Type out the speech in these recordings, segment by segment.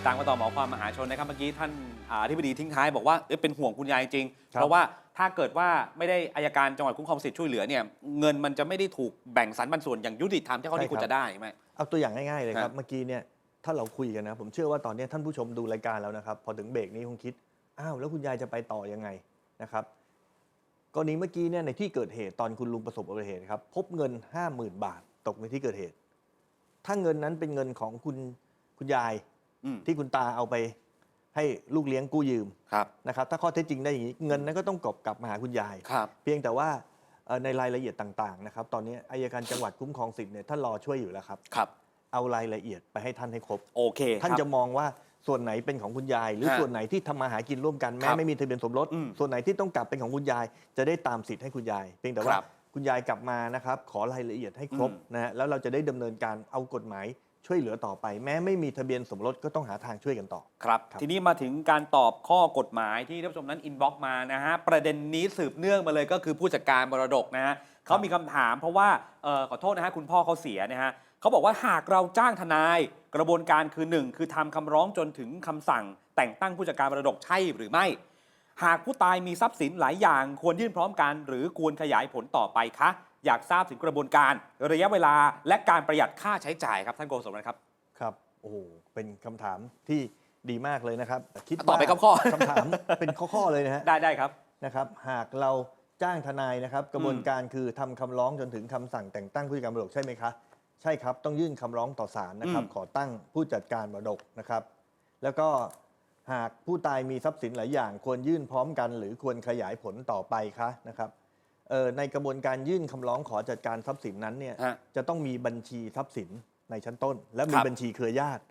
ติดตามกันต่อหมอความมหาชนนะครับเมื่อกี้ท่านอ่าอธิบดีทิ้งท้ายบอกว่าเอ้ยเป็นห่วงคุณยายจริงครับเพราะว่าถ้าเกิดว่าไม่ได้อายการจังหวัดคุ้มครองสิทธิ์ช่วยเหลือเนี่ยเงินมันจะไม่ได้ถูกแบ่งสรรปันส่วนอย่างยุติธรรมที่เขาที่ควรจะได้ใช่ไหมเอาตัวอย่างง่ายๆเลยคครัรับบเมื่อกี้เนี่ยถ้าเราคุยกันนะ ผมเชื่อว่าตอนนี้ท่านผู้ชมดูรายการแล้วนะครับ พอถึงเบรกนี้คงคิดอ้าวแล้วคุณยายจะไปต่อยังไงนะครับกรณีเมื่อกี้เนี่ยในที่เกิดเหตุตอนคุณลุงประสบอุบัติเหตุครับพบเงิน 50,000 บาทตกในที่เกิดเหตุ ถ้าเงินนั้นเป็นเงินของคุณคุณยายอืม ที่คุณตาเอาไปให้ลูกเลี้ยงกู้ยืมครับนะครับ ถ้าข้อเท็จจริงได้อย่างนี้เงินนั้นก็ต้องกลับกลับมาหาคุณยายครับเพียงแต่ว่าเอ่อในรายละเอียดต่างๆนะครับ ตอนนี้อายการจังหวัดคุ้มครองสิทธิ์เนี่ยท่านรอช่วยอยู่แล้วครับครับ เอารายละเอียดไปให้ท่านให้ครบโอเค ท่านครับจะมองว่าส่วนไหนเป็นของคุณยาย หรือฮะส่วนไหนที่ทำมาหากินร่วมกันคแม้รับไม่มีทะเบียนสมรสอืมส่วนไหนที่ต้องกลับเป็นของคุณยาย จะได้ตามสิทธิ์ให้คุณยาย เพียงแต่ว่าครับคุณยายกลับมานะครับ ขอรายละเอียดให้ครบอืมนะฮะแล้วเราจะได้ดำเนินการเอากฎหมาย ช่วยเหลือต่อไป แม้ไม่มีทะเบียนสมรสก็ต้องหาทางช่วยกันต่อครับครับ ทีนี้มาถึงการตอบข้อกฎหมายที่ท่านผู้ชมนั้นอินบ็อกมานะฮะ ประเด็นนี้สืบเนื่องมาเลยก็คือผู้จัดการมรดกนะฮะเขามีคำถามเพราะว่าเอ่อขอโทษนะฮะคุณพ่อเขาเสียนะฮะเขาบอกว่าหากเราจ้างทนาย กระบวนการคือ1คือทำคำร้องจนถึงคำสั่ง แต่งตั้งผู้จัดการมรดกใช่หรือไม่ หากผู้ตายมีทรัพย์สินหลายอย่าง ควรยื่นพร้อมกัน หรือควรขยายผลต่อไปคะ อยากทราบถึงกระบวนการระยะเวลาและการประหยัดค่าใช้จ่ายครับท่านโกศลนะครับ ครับ โอ้โห เป็นคำถามที่ดีมากเลยนะครับ คิดตอบไปว่าข้อๆ คำถามเป็นข้อๆเลยนะฮะ ได้ได้ครับ นะครับหากเราจ้างทนายนะครับ กระบวนการคือทำคำร้องจนถึงคำสั่งแต่งตั้งผู้จัดการมรดกใช่ไหมคะใช่ครับ ต้องยื่นคำร้องต่อศาลนะครับ อืม ขอตั้งผู้จัดการมรดกนะครับ แล้วก็หากผู้ตายมีทรัพย์สินหลายอย่าง ควรยื่นพร้อมกัน หรือควรขยายผลต่อไปคะนะครับเอ่อ ในกระบวนการยื่นคำร้องขอจัดการทรัพย์สินนั้นเนี่ยฮะจะต้องมีบัญชีทรัพย์สินในชั้นต้น และคมีรับ บัญชีเครือญาติ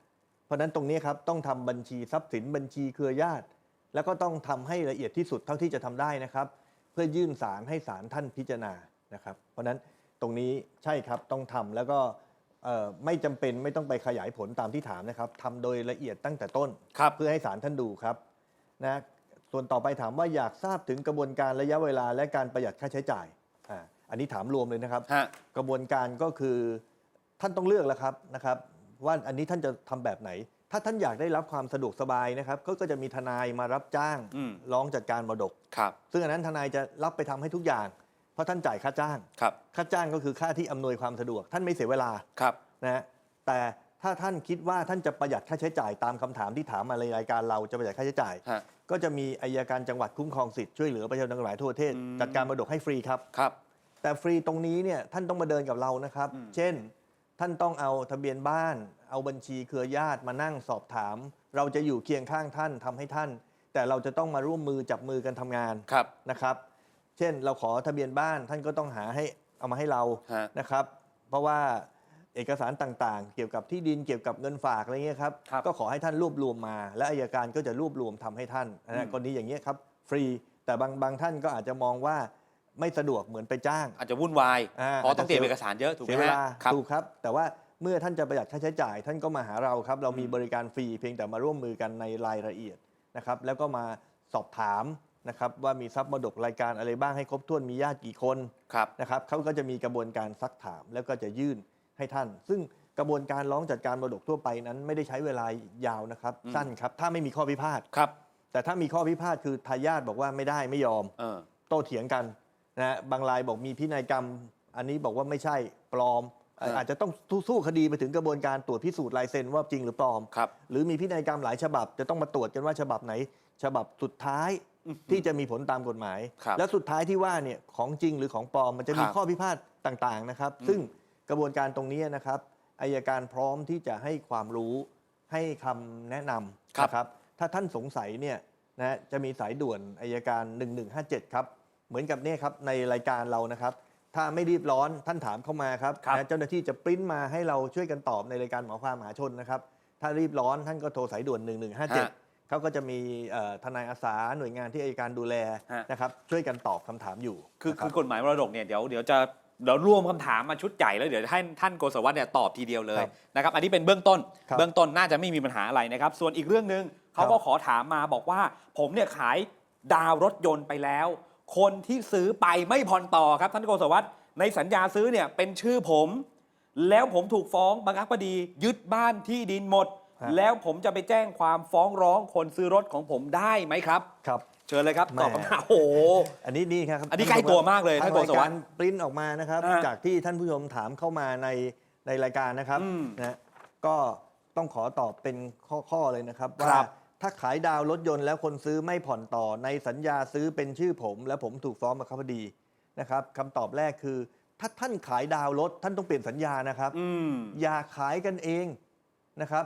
เพราะฉะนั้นตรงนี้ครับต้องทำบัญชีทรัพย์สินบัญชีเครือญาติ แล้วก็ต้องทำให้ละเอียดที่สุดเท่าที่จะทำได้นะครับ เพื่อยื่นสารให้ศาลท่านพิจารณานะครับ เพราะฉะนั้นตรงนี้ใช่ครับต้องทำแล้วก็เอ่อไม่จำเป็นไม่ต้องไปขยายผลตามที่ถามนะครับทำโดยละเอียดตั้งแต่ต้น ครับ เพื่อให้ศาลท่านดูครับนะ ส่วนต่อไปถามว่าอยากทราบถึงกระบวนการระยะเวลาและการประหยัดค่าใช้จ่ายอ่าอันนี้ถามรวมเลยนะครับ ฮะ กระบวนการก็คือท่านต้องเลือกแล้วครับนะครับ ว่าอันนี้ท่านจะทำแบบไหน ถ้าท่านอยากได้รับความสะดวกสบายนะครับก็ก็จะมีทนายมารับจ้างอืม ร้องจัดการมรดก ครับซึ่งอันนั้นทนายจะรับไปทำให้ทุกอย่าง เพราะท่านจ่ายค่าจ้าง ครับค่าจ้างก็คือค่าที่อำนวยความสะดวก ท่านไม่เสียเวลาครับ นะฮะแต่ถ้าท่านคิดว่าท่านจะประหยัดค่าใช้จ่ายตามคำถามที่ถามมาในรายการเราจะประหยัดค่าใช้จ่าย ฮะ ก็จะมีอายการจังหวัดคุ้มครองสิทธิ์ช่วยเหลือประชาชนทั้งหลายทั่วประเทศอืมจัดการมรดกให้ฟรีครับ ครับ แต่ฟรีตรงนี้เนี่ยท่านต้องมาเดินกับเรานะครับอืมเช่น ท่านต้องเอาทะเบียนบ้าน เอาบัญชีเครือญาติมานั่งสอบถาม เราจะอยู่เคียงข้างท่านทำให้ท่าน แต่เราจะต้องมาร่วมมือจับมือกันทำงานครับนะครับ เช่น เราขอทะเบียนบ้านท่านก็ต้องหาให้เอามาให้เราฮะ นะครับ เพราะว่า เอกสารต่างๆ เกี่ยวกับที่ดินเกี่ยวกับเงินฝากอะไรเงี้ยครับครับก็ขอให้ท่านรวบรวมมา และอายการก็จะรวบรวมทำให้ท่านอืนะมกรณีอย่างเงี้ยครับฟรีแต่บางบางท่านก็อาจจะมองว่าไม่สะดวกเหมือนไปจ้าง อาจจะวุ่นวายอ่า เพราะต้องเตรียมเอกสารเยอะถูกไหเสีมยเวฮะลาครับ ถูกครับ แต่ว่าเมื่อท่านจะประหยัดค่าใช้จ่าย ท่านก็มาหาเราครับ เรามีอืมบริการฟรีเพียงแต่มาร่วมมือกันในรายละเอียดนะครับ แล้วก็มาสอบถามนะครับว่ามีทรัพย์มรดกรายการอะไรบ้างให้ครบถ้วนมีญาติกี่คนครับ นะครับเขาก็จะมีกระบวนการซักถามแล้วก็จะยื่น ให้ท่าน ซึ่งกระบวนการร้องจัดการมรดกทั่วไปนั้น ไม่ได้ใช้เวลายาวนะครับอืมสั้นครับ ถ้าไม่มีข้อพิพาทครับ แต่ถ้ามีข้อพิพาทคือทายาทบอกว่าไม่ได้ไม่ยอมเออ โต้เถียงกันนะฮะบางรายบอกมีพินัยกรรม อันนี้บอกว่าไม่ใช่ปลอม เอ่อครับอาจจะต้องสู้สู้คดีไปถึงกระบวนการตรวจพิสูจน์ลายเซ็นว่าจริงหรือปลอม ครับ หรือมีพินัยกรรมหลายฉบับ จะต้องมาตรวจกันว่าฉบับไหน ฉบับสุดท้ายอื้อหือที่จะมีผลตามกฎหมาย ครับแล้วสุดท้ายที่ว่าเนี่ยของจริงหรือของปลอมมันจะมีครับข้อพิพาทต่างๆนะครับอืมซึ่ง กระบวนการตรงนี้นะครับอายการพร้อมที่จะให้ความรู้ให้คำแนะนำนะครับ ถ้าท่านสงสัยเนี่ยนะฮะจะมีสายด่วนอายการ 1157 ครับ เหมือนกับเนี่ยครับในรายการเรานะครับ ถ้าไม่รีบร้อนท่านถามเข้ามาครับครับนะเจ้าหน้าที่จะปริ้นมาให้เราช่วยกันตอบในรายการหมอความมหาชนนะครับ ถ้ารีบร้อนท่านก็โทรสายด่วน 1157เขาก็จะมีเอ่อทนายอาสาหน่วยงานที่อายการดูแลฮะนะครับช่วยกันตอบคำถามอยู่ คือนะคืรัอบกฎหมายมรดกเนี่ยเดี๋ยวเดี๋ยวจะ เดี๋ยวรวมคำถามมาชุดใหญ่แล้วเดี๋ยวให้ท่านโกศวัตเนี่ยตอบทีเดียวเลยครับนะครับ อันนี้เป็นเบื้องต้นครับเบื้องต้นน่าจะไม่มีปัญหาอะไรนะครับ ส่วนอีกเรื่องหนึ่งเขาก็ครับขอถามมาบอกว่า ผมเนี่ยขายดาวรถยนต์ไปแล้ว คนที่ซื้อไปไม่ผ่อนต่อครับท่านโกศวัตในสัญญาซื้อเนี่ยเป็นชื่อผม แล้วผมถูกฟ้องบังคับคดียึดบ้านที่ดินหมดฮะ แล้วผมจะไปแจ้งความฟ้องร้องคนซื้อรถของผมได้ไหมครับ ครับ เชิญเลยครับแหม่ตอบคำถามโอ้โห อันนี้นี่ครับอันนี้ใกล้ตัวมากเลยทาท่างนโกรายศวรการรปริ้นออกมานะครับอ่าจากที่ท่านผู้ชมถามเข้ามาในในรายการนะครับอืมนะก็ต้องขอตอบเป็นข้อๆเลยนะครับครัว่าบถ้าขายดาวรถยนต์แล้วคนซื้อไม่ผ่อนต่อในสัญญาซื้อเป็นชื่อผม แล้วผมถูกฟ้องบังคับคดีนะครับคำตอบแรกคือ ถ้าท่านขายดาวรถท่านต้องเปลี่ยนสัญญานะครับอืมอย่าขายกันเองนะครับ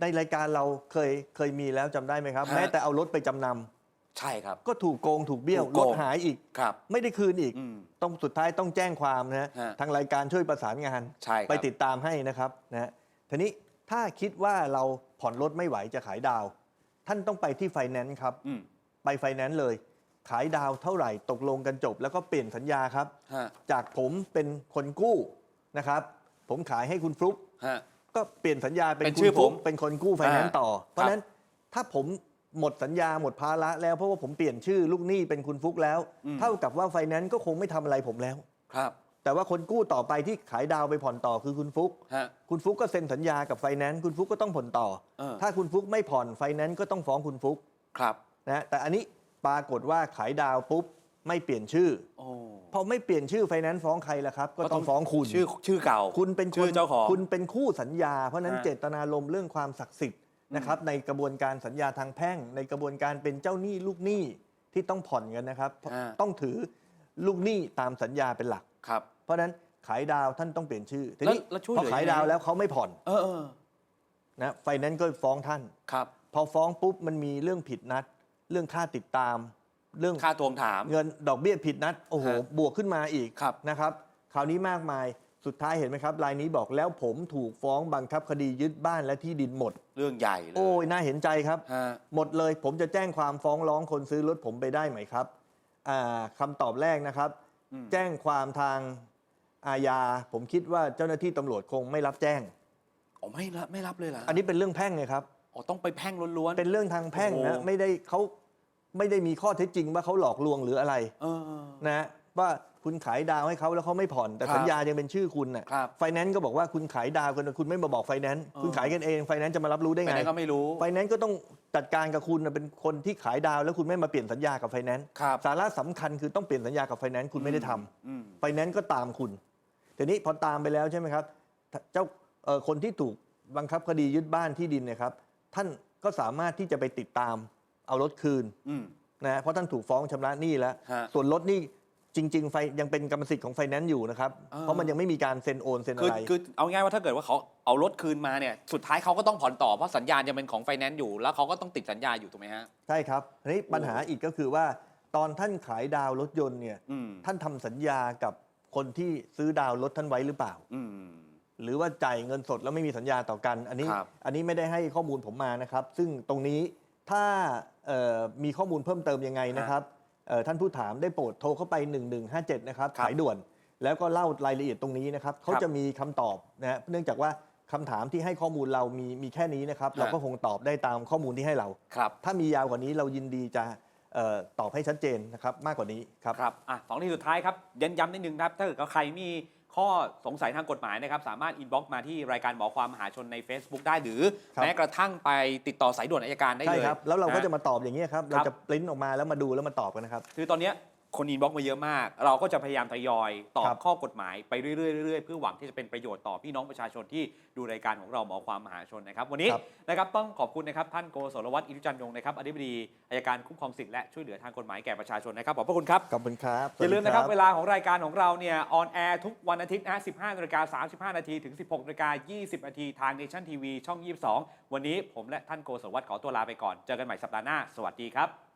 ในรายการเราเคยเคยมีแล้วจำได้ไหมครับ ฮะ แม้แต่เอารถไปจำนำใช่ครับก็ถูกโกงถูกเบี้ยวถูกรโกถงหายอีก ครับ ไม่ได้คืนอีก อืม ต้องสุดท้ายต้องแจ้งความนะฮะฮะ ทางรายการช่วยประสานงาน ใช่ครับไปติดตามให้นะครับนะฮะทีนี้ถ้าคิดว่าเราผ่อนรถไม่ไหวจะขายดาว ท่านต้องไปที่ไฟแนนซ์ครับ อืมไปไฟแนนซ์เลย ขายดาวเท่าไหร่ตกลงกันจบ แล้วก็เปลี่ยนสัญญาครับ ฮะจากผมเป็นคนกู้นะครับ ผมขายให้คุณฟลุ๊กฮะ ก็เปลี่ยนสัญญาเป็นเป็นคุณชื่อฟลุ๊กผมเป็นคนกู้ไฟแนนซ์อ่าต่อ เพราะฉะนั้นถ้าผมหมดสัญญาหมดภาระแล้วเพราะว่าผมเปลี่ยนชื่อลูกหนี้เป็นคุณฟลุ๊กแล้วเท่ากับว่าไฟแนนซ์ก็คงไม่ทำอะไรผมแล้ว ครับแต่ว่าคนกู้ต่อไปที่ขายดาวไปผ่อนต่อคือคุณฟลุ๊กฮะ คุณฟลุ๊กก็เซ็นสัญญากับไฟแนนซ์คุณฟลุ๊กก็ต้องผ่อนต่อ เออ ถ้าคุณฟลุ๊กไม่ผ่อนไฟแนนซ์ก็ต้องฟ้องคุณฟลุ๊กครับ นะฮะแต่อันนี้ปรากฏว่าขายดาวปุ๊บ ไม่เปลี่ยนชื่อโอ้พอไม่เปลี่ยนชื่อไฟแนนซ์ฟ้องใครล่ะครับ ก็ต้องฟ้องคุณ ชื่อชื่อเก่า คุณเป็นชื่อเจ้าของ คุณเป็นคู่สัญญา เพราะฉะนั้นฮะเจตนารมณ์เรื่องความศักดิ์สิทธิ์นะครับในกระบวนการสัญญาทางแพ่ง ในกระบวนการเป็นเจ้าหนี้ลูกหนี้ที่ต้องผ่อนกันนะครับฮะต้องถือลูกหนี้ตามสัญญาเป็นหลัก ครับ เพราะฉะนั้นขายดาวท่านต้องเปลี่ยนชื่อทีนี้แล้วแล้วช่วยพอเหลือขายยังไงดาวแล้วเขาไม่ผ่อนเออเออนะไฟแนนซ์ก็ฟ้องท่าน ครับ พอฟ้องปุ๊บมันมีเรื่องผิดนัด เรื่องค่าติดตาม เรื่องค่าทวงถาม เงินดอกเบี้ยผิดนัดโอ้โหฮะบวกขึ้นมาอีกครับ นะครับคราวนี้มากมายสุดท้ายเห็นไหมครับรายนี้บอกแล้วผมถูกฟ้องบังคับคดียึดบ้านและที่ดินหมด เรื่องใหญ่เลยโอ้ยน่าเห็นใจครับ ฮะ หมดเลยผมจะแจ้งความฟ้องร้องคนซื้อรถผมไปได้ไหมครับอ่าคำตอบแรกนะครับ อืม แจ้งความทางอาญาผมคิดว่าเจ้าหน้าที่ตำรวจคงไม่รับแจ้ง อ๋อไม่รับไม่รับเลยเหรออันนี้เป็นเรื่องแพ่งไงครับ อ๋อต้องไปแพ่งล้วน เป็นเรื่องทางแพ่งนะโอ้โห ไม่ได้เขา ไม่ได้มีข้อเท็จจริงว่าเขาหลอกลวงหรืออะไรเออเออนะฮะว่าคุณขายดาวให้เขาแล้วเขาไม่ผ่อน แต่ครับสัญญายังเป็นชื่อคุณน่ะครับไฟแนนซ์ก็บอกว่าคุณขายดาวกันคุณไม่มาบอกไฟแนนซ์เออ คุณขายกันเองไฟแนนซ์จะมารับรู้ได้ไปไงไหนก็ไม่รู้ ไฟแนนซ์ก็ต้องจัดการกับคุณน่ะเป็นคนที่ขายดาว แล้วคุณไม่มาเปลี่ยนสัญญากับไฟแนนซ์ครับ สาระสำคัญคือต้องเปลี่ยนสัญญากับไฟแนนซ์คุณไม่ได้ทำอืม ไฟแนนซ์ก็ตามคุณทีนี้พอตามไปแล้วใช่ไหมครับเจ้าเอ่อคนที่ถูกบังคับคดียึดบ้านที่ดินเนี่ยครับท่านก็สามารถที่จะไปติดตาม เอารถคืนอืมนะฮะเพราะท่านถูกฟ้องชำระหนี้แล้ว ฮะส่วนรถนี่จริง ๆ ไฟยังเป็นกรรมสิทธิ์ของไฟแนนซ์อยู่นะครับ อ่า เพราะมันยังไม่มีการเซ็นโอนเซ็นคืออะไร คือเอาง่ายว่าถ้าเกิดว่าเขาเอารถคืนมาเนี่ยสุดท้ายเขาก็ต้องผ่อนต่อเพราะสัญญาณยังเป็นของไฟแนนซ์อยู่แล้วเขาก็ต้องติดสัญญาอยู่ถูกไหมฮะ ใช่ครับทีนี้ปัญหาอีกก็คือว่า ตอนท่านขายดาวรถยนต์เนี่ย อืมท่านทำสัญญากับคนที่ซื้อดาวรถท่านไว้หรือเปล่า อืม หรือว่าจ่ายเงินสดแล้วไม่มีสัญญาต่อกัน อันนี้ ครับ อันนี้ไม่ได้ให้ข้อมูลผมมานะครับ ซึ่งตรงนี้ ถ้าเอ่อมีข้อมูลเพิ่มเติมยังไงนะครับเอ่อท่านผู้ถามได้โปรดโทรเข้าไป 1157 นะครับครับสายด่วน แล้วก็เล่ารายละเอียดตรงนี้นะครับเขาครับจะมีคำตอบนะฮะเนื่องจากว่าคำถามที่ให้ข้อมูลเรามีมีแค่นี้นะครับฮะเราก็คงตอบได้ตามข้อมูลที่ให้เราครับถ้ามียาวกว่านี้เรายินดีจะเอ่อตอบให้ชัดเจนนะครับมากกว่านี้ครับครับอะสองที่สุดท้ายครับเย้นย้ำนิดนึงครับ ถ้าเกิดใครมี ข้อสงสัยทางกฎหมายนะครับ สามารถอินบ็อกซ์มาที่รายการหมอความมหาชนใน Facebook ได้หรือ ครับ แม้กระทั่งไปติดต่อสายด่วนอัยการได้ใช่เลยครับ แล้วเราก็นจะมาตอบอย่างนี้ยครับคเรารับ จะปริ้นออกมาแล้วมาดูแล้วมาตอบกันนะครับ คือตอนเนี้ย คนอินบ็อกซ์มาเยอะมาก เราก็จะพยายามทยอยตอบครับข้อกฎหมายไปเรื่อยๆเรื่อยๆเพื่อหวังที่จะเป็นประโยชน์ต่อพี่น้องประชาชนที่ดูรายการของเราหมอความมหาชนนะครับ วันนี้ครับนะครับต้องขอบคุณนะครับท่านโกศลวัฒน์อิรุจันยงนะครับอธิบดีอายการคุ้มครองสิทธิและช่วยเหลือทางกฎหมายแก่ประชาชนนะครับขอบพระคุณครับขอบคุณครับอย่าลืมสวัสดีนะครับเวลาของรายการของเราเนี่ยออนแอร์ทุกวันอาทิตย์นะ15นาฬิกา35 นาทีถึง 16นาฬิกา20นาทีทางเนชั่นทีวีช่อง 22 วันนี้ผมและท่านโกศลวัฒน์ขอตัวลาไปก่อนเจอกันใหม่สัปดาห์หน้าสวัสดีครับ